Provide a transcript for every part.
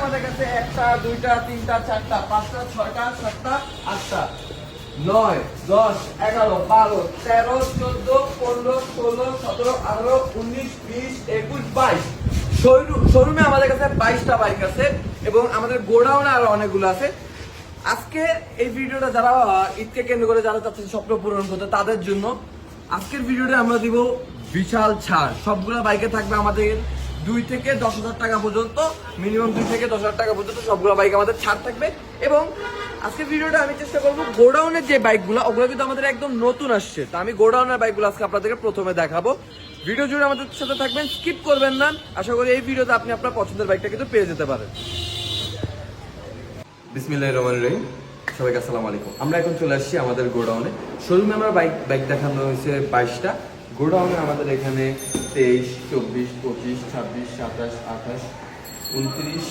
আমাদের কাছে নয়, দশ, এগারো, বারো, তেরো পনেরো, ষোলো, সতেরো, আঠারো, উনিশ একুশ, বাইশ। শোরুমে আমাদের কাছে বাইশটা বাইক আছে এবং আমাদের গোডাউনে আরও অনেকগুলো আছে। আজকে এই ভিডিওটা যারা ঈদকে কেন্দ্র করে যারা চাচ্ছেন স্বপ্ন পূরণ করতে, তাদের জন্য আজকের ভিডিওটা আমরা দিব বিশাল ছাড়। সবগুলো বাইকে থাকবে আমাদের দুই থেকে দশ হাজার টাকা পর্যন্ত মিনিমাম দুই থেকে দশ হাজার টাকা পর্যন্ত সবগুলো বাইক আমাদের ছাড় থাকবে। এবং আজকের ভিডিওটা আমি চেষ্টা করব গোডাউনের যে বাইকগুলো, ওগুলো কিন্তু আমাদের একদম নতুন আসছে। তো আমি গোডাউনের বাইকগুলো আজকে আপনাদেরকে প্রথমে দেখাবো। ভিডিও জুড়ে আমাদের সাথে থাকবেন স্কিপ করবেন না। আশা করি এই ভিডিওতে আপনি আপনার পছন্দের বাইকটা কিন্তু পেয়ে যেতে পারেন। বিসমিল্লাহির রহমানির রহিম। সবাইকে আসসালামু আলাইকুম। আমরা এখন চলে আসছি আমাদের গোডাউনে। শোরুমে আমরা বাইক বাইক দেখানো হয়েছে বাইশটা। গোডাউনে আমাদের এখানে তেইশ, চব্বিশ, পঁচিশ, ছাব্বিশ, সাতাশ, আঠাশ, উনত্রিশ,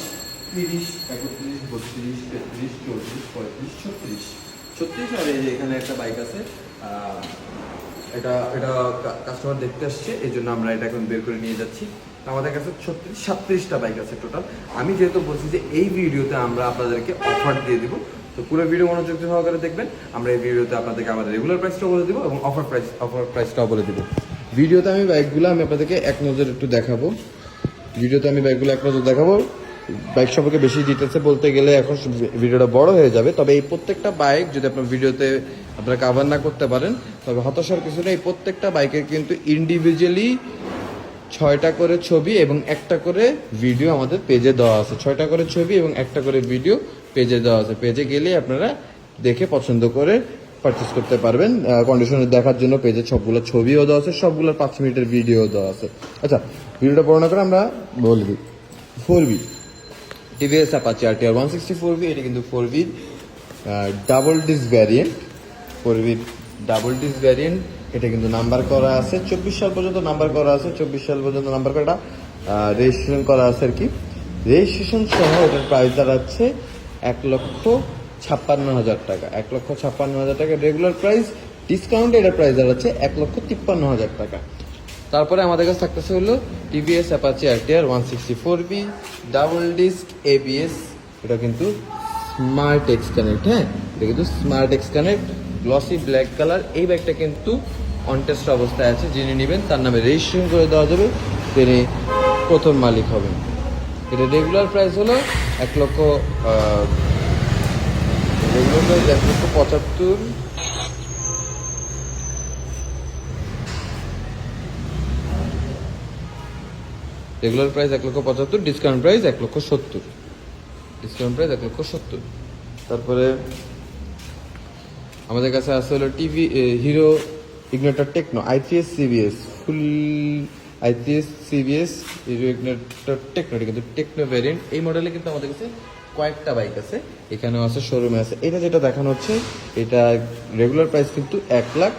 তিরিশ, একত্রিশ, বত্রিশ, তেত্রিশ চৌত্রিশ পঁয়ত্রিশ, ছত্রিশ। ছত্রিশ আর এই যে এখানে একটা বাইক আছে এটা এটা কাস্টমার দেখতে আসছে এই জন্য আমরা এটা এখন বের করে নিয়ে যাচ্ছি। আমাদের কাছে ছত্রিশ, সাতত্রিশটা বাইক আছে টোটাল আমি যেহেতু বলছি যে এই ভিডিওতে আমরা আপনাদেরকে অফার দিয়ে দিব, তো পুরো ভিডিও মনোযোগ সহকারে দেখবেন। আমরা এই ভিডিওতে আপনাদেরকে আমাদের রেগুলার প্রাইসটাও বলে দিব এবং অফার প্রাইস অফার প্রাইসটাও বলে দিব। ভিডিওতে আমি বাইকগুলো আমি আপনাদেরকে এক নজর একটু দেখাবো। ভিডিওতে আমি বাইকগুলো এক নজর দেখাবো। বাইক সম্পর্কে বেশি ডিটেলসে বলতে গেলে এখন ভিডিওটা বড় হয়ে যাবে। তবে এই প্রত্যেকটা বাইক যদি আপনার ভিডিওতে আপনারা কাভার না করতে পারেন, তবে হতাশার কিছু নেই। প্রত্যেকটা বাইকের কিন্তু ইন্ডিভিজুয়ালি ছয়টা করে ছবি এবং একটা করে ভিডিও আমাদের পেজে দেওয়া আছে। ছয়টা করে ছবি এবং একটা করে ভিডিও পেজে দেওয়া আছে। পেজে গেলে আপনারা দেখে পছন্দ করে পারচেস করতে পারবেন। কন্ডিশনে দেখার জন্য পেজে সবগুলো ছবিও দেওয়া আছে সবগুলোর পাঁচ মিনিটের ভিডিও দেওয়া আছে। আচ্ছা ভিডিওটা বর্ণনা করে আমরা বলবি four V TVS Apache R TR one sixty four V এটা কিন্তু four V double disc variant four V double disc variant এটা কিন্তু নাম্বার করা আছে। চব্বিশ সাল পর্যন্ত নাম্বার করা আছে। চব্বিশ সাল পর্যন্ত নাম্বার করা রেজিস্ট্রেশন করা আছে আর কি। রেজিস্ট্রেশন সহ এটার প্রাইস দাঁড়াচ্ছে এক লক্ষ ছাপ্পান্ন হাজার টাকা। এক লক্ষ ছাপ্পান্ন হাজার টাকা। রেগুলার প্রাইস ডিসকাউন্টে এটার প্রাইস দাঁড়াচ্ছে এক লক্ষ তিপ্পান্ন হাজার টাকা। তারপরে আমাদের কাছে থাকতেছে হলো TVS Apache RTR one sixty four V double disc ABS এটা কিন্তু স্মার্ট এক্স কানেক্ট হ্যাঁ? এটা কিন্তু smart X connect glossy black colour এই ব্যাগটা কিন্তু অনটেস্ট অবস্থায় আছে। যিনি নেবেন, তার নামে রেজিস্ট্রেশন করে দেওয়া যাবে। তিনি প্রথম মালিক হবেন। এটা রেগুলার প্রাইস হলো এক লক্ষ রেগুলার প্রাইস এক লক্ষ পঁচাত্তর। রেগুলার প্রাইস এক লক্ষ পঁচাত্তর ডিসকাউন্ট প্রাইস এক লক্ষ সত্তর। ডিসকাউন্ট প্রাইস এক লক্ষ সত্তর। তারপরে আমাদের কাছে আছে হলো TV Hero Ignitor techno I three S CBS full I three S CBS Hero Ignitor techno কিন্তু টেকনো ভ্যারিয়েন্ট এই মডেলে কিন্তু আমাদের কাছে কয়েকটা বাইক আছে। এখানেও আছে শোরুমে আছে। এটা যেটা দেখানো হচ্ছে, এটা রেগুলার প্রাইস কিন্তু এক লাখ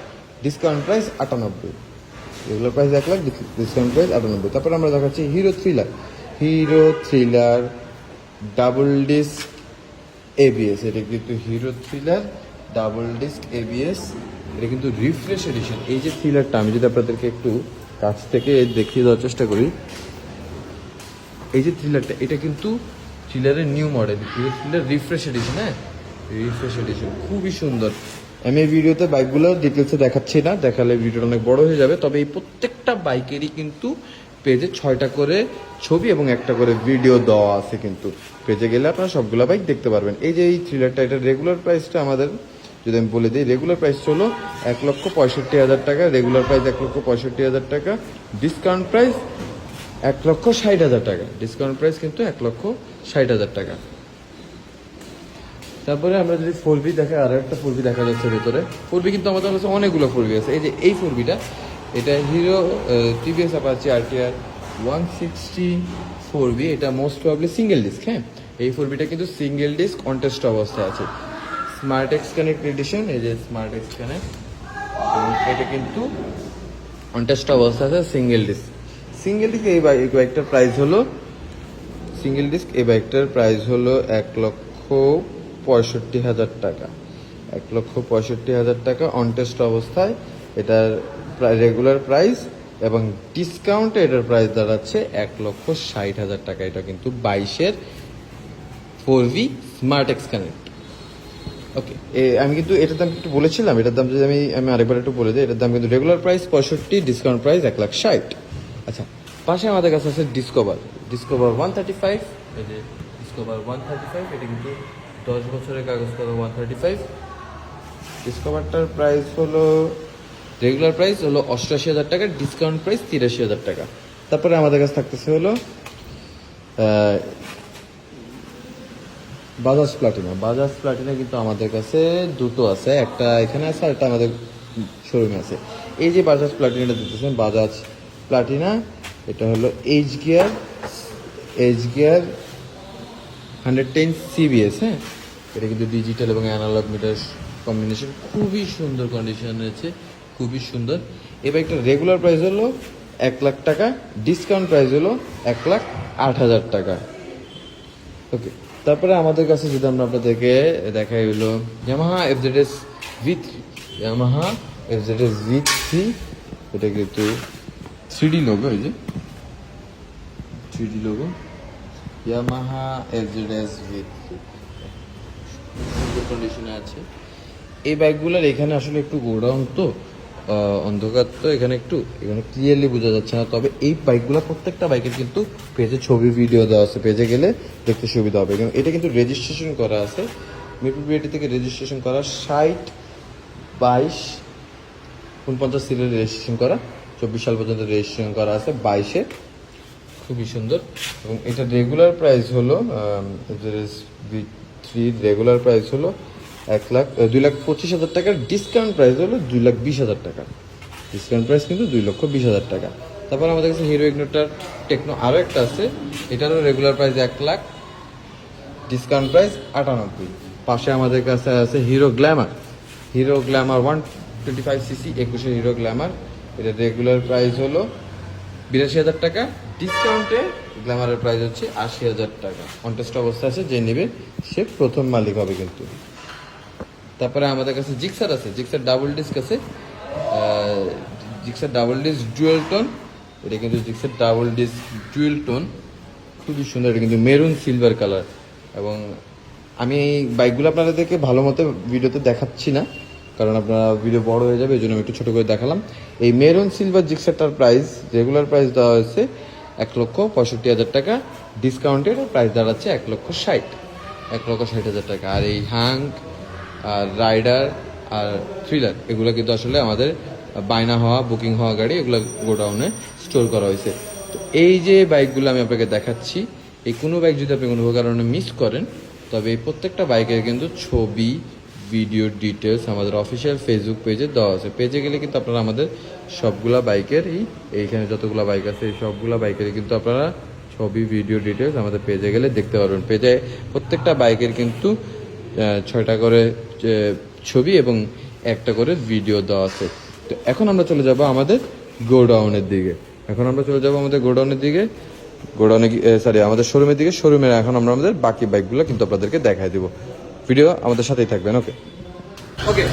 ডিসকাউন্ট প্রাইস আটানব্বই। রেগুলার প্রাইস এক লাখ ডিসকাউন্ট প্রাইস আটানব্বই। তারপর আমরা দেখাচ্ছি Hero thriller Hero thriller double disc ABS এটা কিন্তু Hero thriller double disc ABS এটা কিন্তু রিফ্রেশ এডিশন এই যে থ্রিলারটা আমি যদি আপনাদেরকে একটু কাছ থেকে দেখিয়ে দেওয়ার চেষ্টা করি, এই যে থ্রিলারটা এটা কিন্তু থ্রিলারের new model thriller refresh edition হ্যাঁ? রিফ্রেশ এডিশন খুবই সুন্দর। আমি এই ভিডিওতে বাইকগুলো ডিটেলসে দেখাচ্ছি না, দেখালে ভিডিওটা অনেক বড় হয়ে যাবে। তবে এই প্রত্যেকটা বাইকেরই কিন্তু পেজে ছয়টা করে ছবি এবং একটা করে ভিডিও দেওয়া আছে কিন্তু। পেজে গেলে আপনারা সবগুলো বাইক দেখতে পারবেন। এই যে এই থ্রিলারটা এটা রেগুলার প্রাইসটা আমাদের যদি আমি বলে দিই রেগুলার প্রাইস হলো এক লক্ষ পঁয়ষট্টি হাজার টাকা রেগুলার প্রাইস এক লক্ষ পঁয়ষট্টি হাজার টাকা ডিসকাউন্ট প্রাইস এক লক্ষ ষাট হাজার টাকা ডিসকাউন্ট প্রাইস কিন্তু এক লক্ষ ষাট হাজার টাকা। তারপরে আমরা যদি ফোর বি দেখে, আরও একটা ফোর বি দেখা যাচ্ছে ভেতরে। ফোর বি কিন্তু আমাদের কাছে অনেকগুলো ফোর বি আছে। এই যে এই ফোর বিটা এটা Hero TVS Apache RTR one sixty four V এটা মোস্ট প্রবলি সিঙ্গেল ডিস্ক হ্যাঁ? এই ফোর বিটা কিন্তু সিঙ্গেল ডিস্ক অনটেস্ট অবস্থায় আছে। স্মার্ট এক্স কানেক্ট এডিশন এই যে স্মার্ট এক্স কানেক্ট এটা কিন্তু অনটেস্ট অবস্থা আছে সিঙ্গেল ডিস্ক সিঙ্গেল ডিস্ক এই বাইক- বাইকটার প্রাইস হলো সিঙ্গেল ডিস্ক এই বাইকটার প্রাইস হলো এক লক্ষ পঁয়ষট্টি হাজার টাকা। এক লক্ষ পঁয়ষট্টি হাজার টাকা অনটেস্ট অবস্থায়, এটার রেগুলার প্রাইস এবং ডিসকাউন্টে এটার প্রাইস দাঁড়াচ্ছে এক লক্ষ ষাট হাজার টাকা। এটা কিন্তু বাইশের four V smart X connect okay আমি কিন্তু এটার দাম একটু বলেছিলাম, এটার দাম যদি আমি আমি আরেকবার একটু বলে দিই, এটার দাম কিন্তু রেগুলার প্রাইস পঁয়ষট্টি ডিসকাউন্ট প্রাইস এক লাখ ষাট। আচ্ছা পাশে আমাদের কাছে আছে Discover Discover one thirty five Discover one thirty five এটা কিন্তু দশ বছরের কাগজ করা ওয়ান থার্টি ফাইভ ডিসকভারটার প্রাইস হলো রেগুলার প্রাইস হলো অষ্টআশি হাজার টাকা ডিসকাউন্ট প্রাইস তিরাশি হাজার টাকা। তারপরে আমাদের কাছে থাকতেছে হলো বাজাজ প্লাটিনা। বাজাজ প্লাটিনা কিন্তু আমাদের কাছে দুটো আছে। একটা এখানে আছে আর একটা আমাদের শোরুমে আছে। এই যে বাজাজ প্লাটিনাটা দিতেছেন বাজাজ প্লাটিনা, এটা হলো H gear H gear hundred ten CBS হ্যাঁ? এটা কিন্তু ডিজিটাল এবং অ্যানালগ মিটার কম্বিনেশন খুবই সুন্দর কন্ডিশন আছে খুবই সুন্দর। এই বাইকটার রেগুলার প্রাইস হলো এক লাখ টাকা ডিসকাউন্ট প্রাইস হলো এক লাখ আট হাজার টাকা। ওকে তারপরে আমাদের কাছে যদি আমরা আপনাদেরকে দেখাই হলো Yamaha S V three Yamaha S V three এটা কিন্তু থ্রি ডি লোগো এই যে? Three D logo Yamaha F Z S V three কন্ডিশনে আছে। এই বাইকগুলোর এখানে আসলে একটু গোডাউন তো অন্ধকার তো এখানে একটু, এখানে ক্লিয়ারলি বোঝা যাচ্ছে না। তবে এই বাইকগুলো প্রত্যেকটা বাইকের কিন্তু পেজে ছবি ভিডিও দেওয়া আছে। পেজে গেলে দেখতে সুবিধা হবে। এবং এটা কিন্তু রেজিস্ট্রেশন করা আছে। মিরপুর থেকে রেজিস্ট্রেশন করা ষাট বাইশ উনপঞ্চাশ সিরিয়াল রেজিস্ট্রেশন করা, চব্বিশ সাল পর্যন্ত রেজিস্ট্রেশন করা আছে বাইশে। খুবই সুন্দর। এবং এটা রেগুলার প্রাইস হলো থ্রি রেগুলার প্রাইস হলো এক লাখ দুই লাখ পঁচিশ হাজার টাকার ডিসকাউন্ট প্রাইস হলো দুই লাখ বিশ হাজার টাকা। ডিসকাউন্ট প্রাইস কিন্তু দুই লক্ষ বিশ হাজার টাকা। তারপর আমাদের কাছে হিরো ইগনোটার টেকনো আরও একটা আছে। এটারও রেগুলার প্রাইস এক লাখ ডিসকাউন্ট প্রাইস আটানব্বই। পাশে আমাদের কাছে আছে Hero Glamour Hero Glamour one twenty five CC একুশে হিরো গ্ল্যামার এটা রেগুলার প্রাইস হলো বিরাশি হাজার টাকা। ডিসকাউন্টে গ্ল্যামারের প্রাইস হচ্ছে আশি হাজার টাকা। কন্টেস্ট অবস্থা আছে, যে নেবে, সে প্রথম মালিক হবে কিন্তু। তারপরে আমাদের কাছে জিক্সার আছে, জিক্সার ডাবল ডিস্ক আছে Gixxer double disc dual tone, এটা কিন্তু Gixxer double disc dual tone, খুবই সুন্দর, এটা কিন্তু মেরুন সিলভার কালার। এবং আমি এই বাইকগুলো আপনাদেরকে ভালো মতো ভিডিওতে দেখাচ্ছি না, কারণ আপনারা ভিডিও বড় হয়ে যাবে এই জন্য আমি একটু ছোটো করে দেখালাম। এই মেরুন সিলভার জিক্সারটার প্রাইস রেগুলার প্রাইস দেওয়া হয়েছে এক লক্ষ পঁয়ষট্টি হাজার টাকা ডিসকাউন্টের প্রাইস দাঁড়াচ্ছে এক লক্ষ ষাট, এক লক্ষ ষাট হাজার টাকা। আর এই হ্যাং আর রাইডার আর থ্রিলার, এগুলো কিন্তু আসলে আমাদের বায়না হওয়া, বুকিং হওয়া গাড়ি, এগুলো গোডাউনে স্টোর করা হয়েছে। তো এই যে বাইকগুলো আমি আপনাকে দেখাচ্ছি, এই কোনো বাইক যদি আপনি কোনো কারণে মিস করেন, তবে এই প্রত্যেকটা বাইকের কিন্তু ছবি, ভিডিও ডিটেলস আমাদের অফিসিয়াল ফেসবুক পেজে দেওয়া আছে। পেজে গেলে কিন্তু আপনারা আমাদের সবগুলা বাইকের এই এইখানে যতগুলো বাইক আছে, এই সবগুলো বাইকের কিন্তু আপনারা ছবি, ভিডিও ডিটেলস আমাদের পেজে গেলে দেখতে পারবেন। পেজে প্রত্যেকটা বাইকের কিন্তু ছয়টা করে ছবি এবং একটা করে ভিডিও দেওয়া আছে। তো এখন আমরা চলে যাব আমাদের গোডাউনের দিকে। এখন আমরা চলে যাব আমাদের গোডাউনের দিকে। গোডাউনে সরি আমাদের শোরুমের দিকে। শোরুমের এখন আমরা আমাদের বাকি বাইকগুলো কিন্তু আপনাদেরকে দেখাই দিব। ভিডিও আমাদের সাথেই থাকবেন, ওকে? ওকে,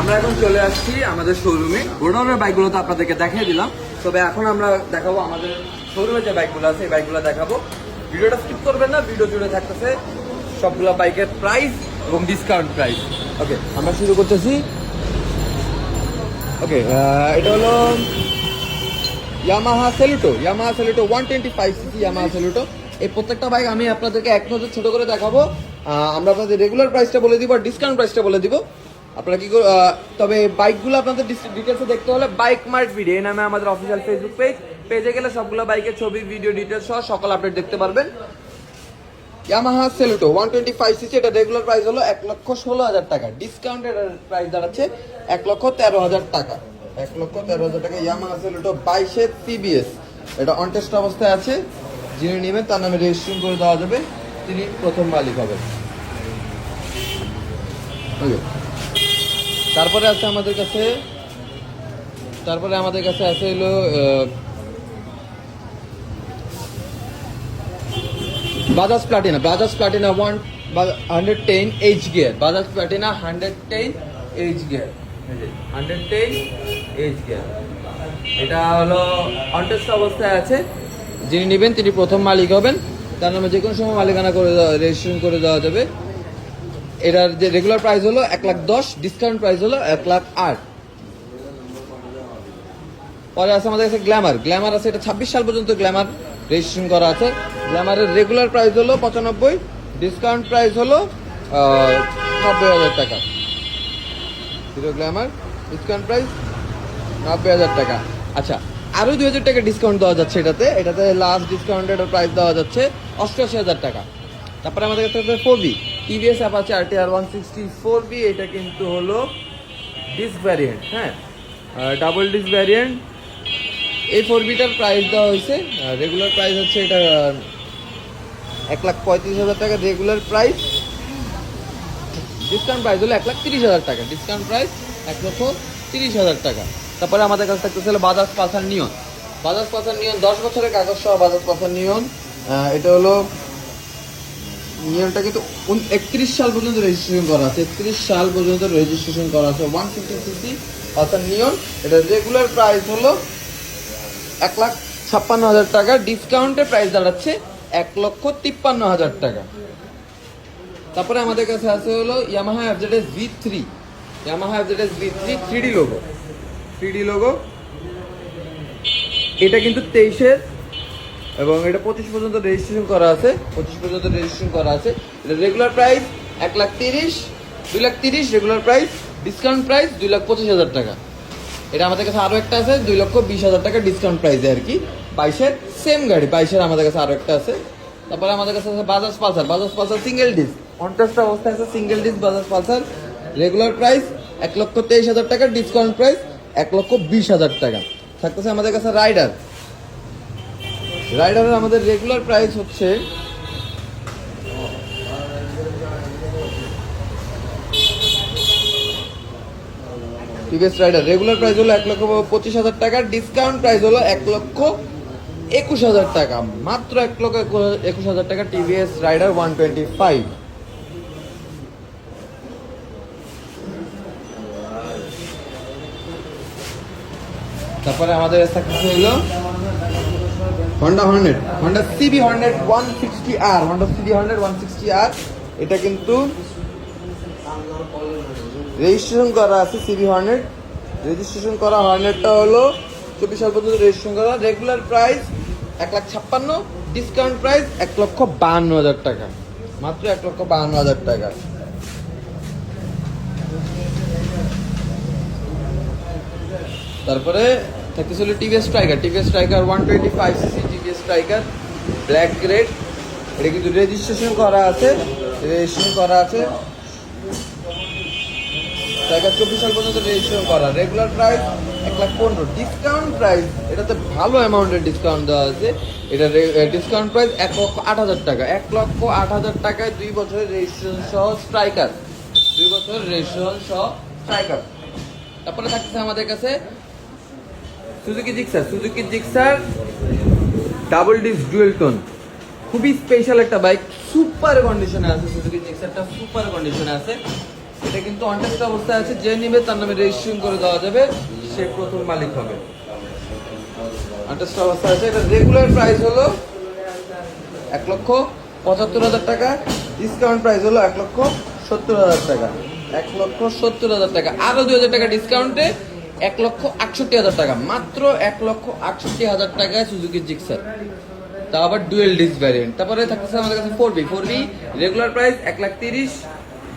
আমরা এখন চলে আসছি আমাদের শোরুমে। গোডাউনের বাইকগুলো তো আপনাদেরকে দেখিয়ে দিলাম। তবে এখন আমরা দেখাবো আমাদের শোরুমে যে বাইকগুলো আছে, এই বাইকগুলো দেখাবো। ভিডিওটা স্কিপ করবেন না, ভিডিও জুড়ে থাকতেছে সবগুলো বাইকের প্রাইস এবং ডিসকাউন্ট প্রাইস ওকে আমরা শুরু করতেছি। ওকে এটা হলো Yamaha Saluto Yamaha Saluto one twenty five CC Yamaha Saluto এই প্রত্যেকটা বাইক আমি আপনাদেরকে এক নজর ছোট করে দেখাবো। আমরা আপনাদের রেগুলার প্রাইসটা বলে দিব আর ডিসকাউন্ট প্রাইসটা বলে দিব। আপনারা কি তবে বাইকগুলো আপনাদের ডিটেলসে দেখতে হলে বাইক মার্ট ভিডিও নামে আমাদের অফিসিয়াল ফেসবুক পেজ পেজে গেলে সবগুলো বাইকের ছবি ভিডিও ডিটেলস সহ সকল আপডেট দেখতে পারবেন। Yamaha Saluto one twenty five CC এটা রেগুলার প্রাইস হলো এক লক্ষ ষোলো হাজার টাকা। ডিসকাউন্টেড প্রাইস দাঁড়াচ্ছে এক লক্ষ তেরো হাজার টাকা। এক লক্ষ তেরো হাজার টাকা ইয়ামাহা সেলুটো বাইশের সিবিএস এটা অনটেস্ট অবস্থায় আছে। যিনি নেবেন তার নামে রেজিস্ট্রেশন করে দেওয়া যাবে। তিনি প্রথম মালিক হবেন. তারপরে আছে আমাদের কাছে তারপরে আমাদের কাছে আছে হলো Bajaj Platina Bajaj Platina one hundred ten H gear Bajaj Platina hundred ten H gear hundred ten H gear এটা হলো অনটেস্ট অবস্থায় আছে। যিনি নেবেন, তিনি প্রথম মালিক হবেন। তার নামে যে কোনো সময় মালিকানা করে দেওয়া রেজিস্ট্রেশন করে দেওয়া যাবে। এটার যে রেগুলার প্রাইস হলো এক লাখ দশ ডিসকাউন্ট প্রাইস হলো এক লাখ আট। পরে আছে আমাদের কাছে গ্ল্যামার গ্ল্যামার আছে, এটা ছাব্বিশ সাল পর্যন্ত গ্ল্যামার রেজিস্ট্রেশন করা আছে। গ্ল্যামারের রেগুলার প্রাইস হলো পঁচানব্বই ডিসকাউন্ট প্রাইস হলো নব্বই হাজার টাকা। হিরো গ্ল্যামার ডিসকাউন্ট প্রাইস নব্বই হাজার টাকা। আচ্ছা আরও দুই হাজার টাকা ডিসকাউন্ট দেওয়া যাচ্ছে এটাতে। এটাতে লাস্ট ডিসকাউন্টেড প্রাইস দেওয়া যাচ্ছে অষ্টআশি হাজার টাকা। তারপরে আমাদের কাছে আছে four V TVS Apache R T R one sixty four V এটা কিন্তু হলো ডিস্ক ভ্যারিয়েন্ট হ্যাঁ? ডাবল ডিস্ক ভ্যারিয়েন্ট এই ফোর বিটার প্রাইস দেওয়া হয়েছে। রেগুলার প্রাইস হচ্ছে এটা, এক লাখ পঁয়ত্রিশ হাজার টাকা রেগুলার প্রাইস ডিসকাউন্ট প্রাইস হলো এক লাখ তিরিশ হাজার টাকা। ডিসকাউন্ট প্রাইস এক লক্ষ তিরিশ হাজার টাকা। তারপরে আমাদের কাছে থাকতেছে হলো বাজাজ পাসার নিয়ন। বাজাজ পাসার নিয়ন দশ বছরের কাগজ সহ বাজাজ পাসার নিয়ন। এটা হলো নিয়মটা কিন্তু একত্রিশ সাল পর্যন্ত রেজিস্ট্রেশন করা আছে। একত্রিশ সাল পর্যন্ত রেজিস্ট্রেশন করা আছে। One fifty CC Pulsar neon. এটা রেগুলার প্রাইস হলো এক লাখ ছাপ্পান্ন হাজার টাকা। ডিসকাউন্টের প্রাইস দাঁড়াচ্ছে এক লক্ষ তিপ্পান্ন হাজার টাকা। তারপরে আমাদের কাছে আছে হলো Yamaha FZS V three Yamaha FZS V three three D logo three D logo এটা কিন্তু তেইশের এবং এটা পঁচিশ পর্যন্ত রেজিস্ট্রেশন করা আছে। পঁচিশ পর্যন্ত রেজিস্ট্রেশন করা আছে। এটা রেগুলার প্রাইস এক লাখ তিরিশ, দুই লাখ তিরিশ রেগুলার প্রাইস ডিসকাউন্ট প্রাইস দুই লাখ পঁচিশ হাজার টাকা। এটা আমাদের কাছে আরও একটা আছে, দুই লক্ষ বিশ হাজার টাকা ডিসকাউন্ট প্রাইসে আর কি। বাইশের সেম গাড়ি, বাইশের আমাদের কাছে আরও একটা আছে। তারপরে আমাদের কাছে আছে Bajaj Pulsar Bajaj Pulsar single disc পঞ্চাশটা অবস্থায় আছে single disc Bajaj Pulsar regular price এক লক্ষ তেইশ হাজার টাকা ডিসকাউন্ট প্রাইস এক লক্ষ বিশ হাজার টাকা। থাকতেছে আমাদের কাছে রাইডার রাইডারের আমাদের রেগুলার প্রাইস হচ্ছে টিভিএস রাইডার রেগুলার প্রাইস হলো এক লক্ষ পঁচিশ হাজার টাকা ডিসকাউন্ট প্রাইস হলো এক লক্ষ একুশ হাজার টাকা। মাত্র এক লক্ষ একুশ হাজার টাকা TVS Raider one twenty five তারপরে আমাদের হলো Honda Hornet Honda CB Hornet one sixty R Honda CB Hornet one sixty R এটা কিন্তু রেজিস্ট্রেশন করা আছে সিবি হর্নেট রেজিস্ট্রেশন করা হর্নেটটা হলো চব্বিশ সাল পর্যন্ত রেজিস্ট্রেশন করা। রেগুলার প্রাইস এক লাখ ছাপ্পান্ন ডিসকাউন্ট প্রাইস এক লক্ষ বাহান্ন হাজার টাকা। মাত্র এক লক্ষ বাহান্ন হাজার টাকা। তারপরে থাকতেছিল TVS Stryker TVS Stryker one twenty five CC TVS Stryker black grade এটা কিন্তু রেজিস্ট্রেশন করা আছে। রেজিস্ট্রেশন করা আছে। স্ট্রাইকার চব্বিশ সাল পর্যন্ত রেজিস্ট্রেশন করা। রেগুলার প্রাইস এক লাখ পনেরো। ডিসকাউন্ট প্রাইস এটাতে ভালো অ্যামাউন্টের ডিসকাউন্ট দেওয়া আছে। এটা ডিসকাউন্ট প্রাইস এক লক্ষ আট হাজার টাকা। এক লক্ষ আট হাজার টাকায় দুই বছরের রেজিস্ট্রেশন সহ স্ট্রাইকার দুই বছরের রেজিস্ট্রেশন সহ স্ট্রাইকার তারপরে থাকতেছে আমাদের কাছে Suzuki Gixxer Suzuki Gixxer double disc dual tone খুবই স্পেশাল একটা বাইক সুপার কন্ডিশনে আছে সুজুকি জিক্সারটা সুপার কন্ডিশনে আছে। এটা কিন্তু অনটেস্ট অবস্থায় আছে। যে নিবে তার নামে রেজিস্ট্রেশন করে দেওয়া যাবে, সে প্রথম মালিক হবে। অনটেস্ট অবস্থায় আছে। এটা রেগুলার প্রাইস হলো এক লক্ষ পঁচাত্তর হাজার টাকা। ডিসকাউন্ট প্রাইস হলো এক লক্ষ সত্তর হাজার টাকা। এক লক্ষ সত্তর হাজার টাকা। আরও দুই হাজার টাকা ডিসকাউন্টে এক লক্ষ আটষট্টি হাজার টাকা। মাত্র এক লক্ষ আটষট্টি হাজার টাকায় সুজুকি জিক্সার তা আবার ডুয়েল ডিস্ক ভ্যারিয়েন্ট তারপরে থাকতেছে আমাদের কাছে four V four V regular price এক লাখ তিরিশ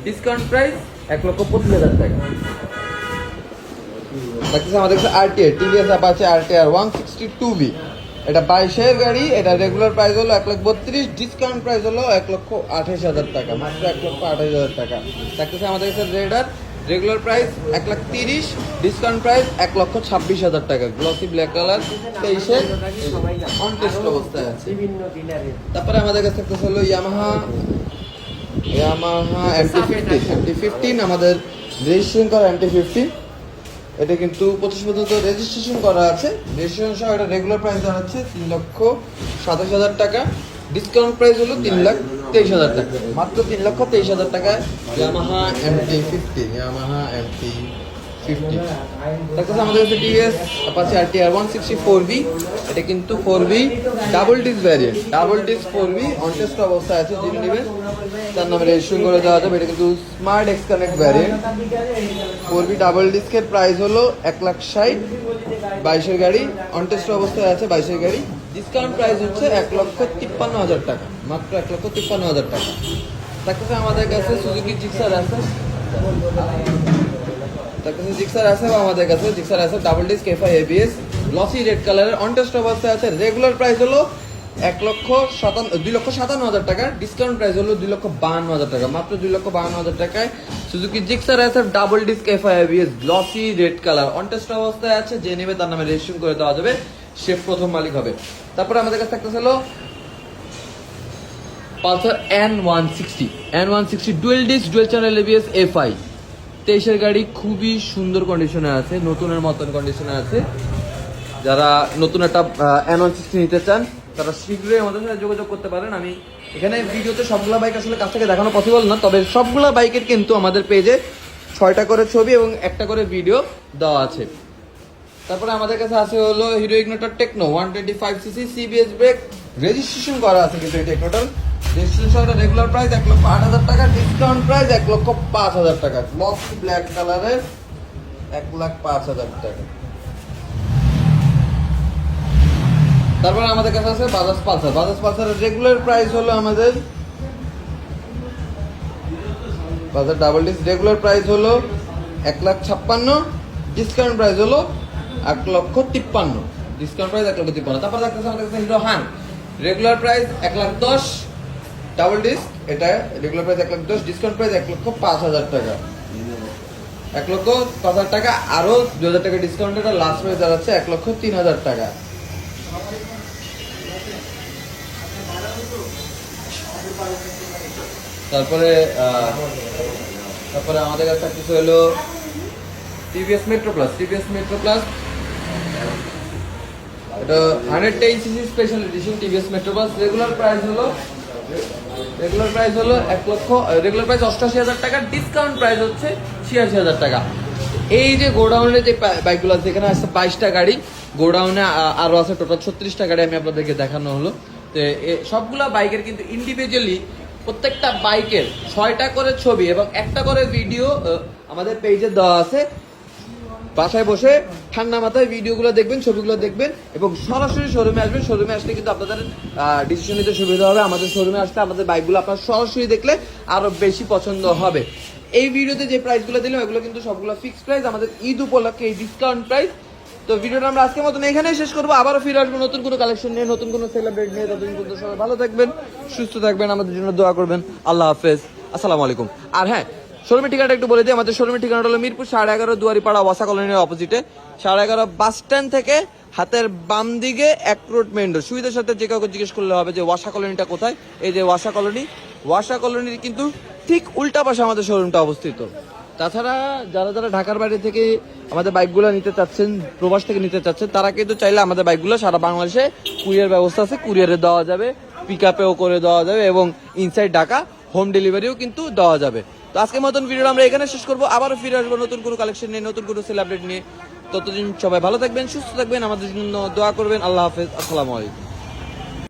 ডিসকাউন্ট প্রাইস এক লক্ষ পঁচিশ হাজার টাকা। থাকতেছে আমাদের কাছে RTR TVS Apache RTR one sixty two V এটা বাইশের গাড়ি এটা রেগুলার প্রাইস হলো এক লাখ বত্রিশ ডিসকাউন্ট প্রাইস হলো এক লক্ষ আঠাশ হাজার টাকা মাত্র এক লক্ষ আঠাশ হাজার টাকা। থাকতেছে আমাদের কাছে রেডার রেগুলার প্রাইস এক লাখ তিরিশ ডিসকাউন্ট প্রাইস এক লক্ষ ছাব্বিশ হাজার টাকা। গ্লসি ব্ল্যাক কালার তেইশে অনটেস্ট অবস্থায় আছে। তারপরে আমাদের কাছে থাকতেছে হলো Yamaha Yamaha MT fifteen MT fifteen আমাদের রেজিস্ট্রেশন করা এমটি ফিফটিন এটা কিন্তু পঁচিশ পর্যন্ত রেজিস্ট্রেশন করা আছে। রেজিস্ট্রেশন সহ এটা রেগুলার প্রাইস দাঁড়াচ্ছে তিন লক্ষ সাতাশ হাজার টাকা। ডিসকাউন্ট প্রাইস হলো তিন লাখ তেইশ হাজার টাকা। মাত্র তিন লক্ষ তেইশ হাজার টাকায়। Yamaha MT fifteen Yamaha MT fifty. তারপর আমাদের কাছে TVS Apache R T R one sixty four V এটা কিন্তু four V double disc variant double disc four V on test অবস্থায় আছে যিনি নেবেন তার নামে রেজিস্ট্রেশন করে দেওয়া যাবে, এটা কিন্তু smart X connect variant four V double ডিস্কের প্রাইস হলো এক লাখ ষাট, বাইশের গাড়ি অনটেস্ট অবস্থায় আছে বাইশের গাড়ি। ডিসকাউন্ট প্রাইস হচ্ছে এক লক্ষ তিপ্পান্ন হাজার টাকা, মাত্র এক লক্ষ তিপ্পান্ন হাজার টাকা। তারপরে আমাদের কাছে সুজুকি জিক্সার আছে। তার কাছে জিক্সার আছে আমাদের কাছে, জিক্সার আছে double disc FI ABS glossy red কালারের অনটেস্ট অবস্থায় আছে। রেগুলার প্রাইস হলো এক লক্ষ সাতান্ন দুই লক্ষ সাতান্ন হাজার টাকা ডিসকাউন্ট প্রাইস হলো দুই লক্ষ বাহান্ন হাজার টাকা। মাত্র দুই লক্ষ বাহান্ন হাজার টাকায় সুজুকি জিক্সার আছে double disc FI ABS glossy red colour on test অবস্থায় আছে, যে নেবে তার নামে রেজিস্ট্রেশন করে দেওয়া যাবে, সে প্রথম মালিক হবে। তারপরে আমাদের কাছে থাকতেছে হলো Pulsar N one sixty N one sixty dual disc dual channel ABS FI তেইশের গাড়ি খুবই সুন্দর কন্ডিশনে আছে, নতুনের মতন কন্ডিশনে আছে। যারা নতুন একটা সিক্সটি নিতে চান, তারা শীঘ্রই আমাদের সাথে যোগাযোগ করতে পারেন। আমি এখানে ভিডিওতে সবগুলা বাইক আসলে কাছ থেকে দেখানো পসিবল না, তবে সবগুলা বাইকের কিন্তু আমাদের পেজে ছয়টা করে ছবি এবং একটা করে ভিডিও দেওয়া আছে। তারপরে আমাদের কাছে আছে হলো Hero Ignitor techno one twenty five CC CBS brake registration করা আছে কিন্তু এই টেকনোটার। রেজিস্ট্রেশন সহ রেগুলার প্রাইস এক লক্ষ আট হাজার টাকা ডিসকাউন্ট প্রাইস এক লক্ষ পাঁচ হাজার টাকা। বক্স ব্ল্যাক কালারের এক লাখ পাঁচ হাজার টাকা। তারপরে আমাদের কাছে আছে বাজাজ পালসার। বাজাজ পালসারের রেগুলার প্রাইস হলো আমাদের বাজার ডাবল ডিস রেগুলার প্রাইস হলো এক লাখ ছাপ্পান্ন ডিসকাউন্ট প্রাইস হলো এক লক্ষ তিপ্পান্ন। ডিসকাউন্ট প্রাইস এক লক্ষ তিপ্পান্ন। তারপর দেখতেছে আমাদের কাছে হিরো হান রেগুলার প্রাইস এক লাখ দশ। ডাবল ডিস্ক এটা রেগুলার প্রাইস এক লাখ দশ। ডিসকাউন্ট প্রাইস এক লক্ষ পাঁচ হাজার টাকা। এক লক্ষ পাঁচ হাজার টাকা। আরও দু হাজার টাকা ডিসকাউন্ট এটা লাস্ট প্রাইস দাঁড়াচ্ছে এক লক্ষ তিন হাজার টাকা। তারপরে তারপরে আমাদের কাছে কিছু হলো TVS Metro Plus TVS Metro Plus এটা ten CC special TVS Metro Plus regular price হলো রেগুলার প্রাইস হলো এক লক্ষ রেগুলার প্রাইস হাজার টাকা ডিসকাউন্ট প্রাইস হচ্ছে ছিয়াশি হাজার টাকা। এই যে গোডাউনে যে বাইকগুলো আছে, এখানে আছে বাইশটা গাড়ি। গোডাউনে আরও আছে টোটাল ছত্রিশটা গাড়ি আমি আপনাদেরকে দেখানো হলো। তো সবগুলা বাইকের কিন্তু ইন্ডিভিজুয়ালি প্রত্যেকটা বাইকের ছয়টা করে ছবি এবং একটা করে ভিডিও আমাদের পেজে দেওয়া আছে। বাসায় বসে ঠান্ডা মাথায় ভিডিওগুলো দেখবেন, ছবিগুলো দেখবেন এবং সরাসরি শোরুমে আসবেন। শোরুমে আসলে কিন্তু আপনাদের ডিসিশন নিতে সুবিধা হবে। আমাদের শোরুমে আসলে আমাদের বাইকগুলো আপনার সরাসরি দেখলে আরও বেশি পছন্দ হবে। এই ভিডিওতে যে প্রাইসগুলো দিলাম, এগুলো কিন্তু সবগুলো ফিক্সড প্রাইস আমাদের ঈদ উপলক্ষে এই ডিসকাউন্ট প্রাইস তো ভিডিওটা আমরা আজকের মতন এখানেই শেষ করব। আবারও ফিরে আসব নতুন কোনো কালেকশন নিয়ে, নতুন কোনো সেলিব্রেট নিয়ে। ততদিন পর্যন্ত সবাই ভালো থাকবেন, সুস্থ থাকবেন। আমাদের জন্য দোয়া করবেন। আল্লাহ হাফেজ। আসসালামু আলাইকুম। আর হ্যাঁ শোরুমের ঠিকানাটা একটু বলে দিই। আমাদের শোরুমের ঠিকানাটা হলো মিরপুর সাড়ে এগারো দুয়ারিপাড়া ওয়াসা কলোনির অপোজিটে সাড়ে এগারো বাস স্ট্যান্ড থেকে হাতের বাম দিকে এক রোড মেন রোড সুবিধার সাথে যে কাউকে জিজ্ঞেস করলে হবে যে ওয়াসা কলোনিটা কোথায়? এই যে ওয়াসা কলোনি। ওয়াসা কলোনির কিন্তু ঠিক উল্টা পাশে আমাদের শোরুমটা অবস্থিত। তাছাড়া যারা যারা ঢাকার বাইরে থেকে আমাদের বাইকগুলো নিতে চাচ্ছেন, প্রবাস থেকে নিতে চাচ্ছেন, তারা কিন্তু চাইলে আমাদের বাইকগুলো সারা বাংলাদেশে কুরিয়ার ব্যবস্থা আছে, কুরিয়ারে দেওয়া যাবে পিক আপেও করে দেওয়া যাবে এবং ইনসাইড ঢাকা হোম ডেলিভারিও কিন্তু দেওয়া যাবে। তো আজকের মতন ভিডিও আমরা এখানে শেষ করব। আবারও ফিরে আসব নতুন কোনো কালেকশন নিয়ে, নতুন কোনো সেলিব্রেট নিয়ে। ততদিন সবাই ভালো থাকবেন, সুস্থ থাকবেন। আমাদের জন্য দোয়া করবেন। আল্লাহ হাফেজ। আসসালামু আলাইকুম।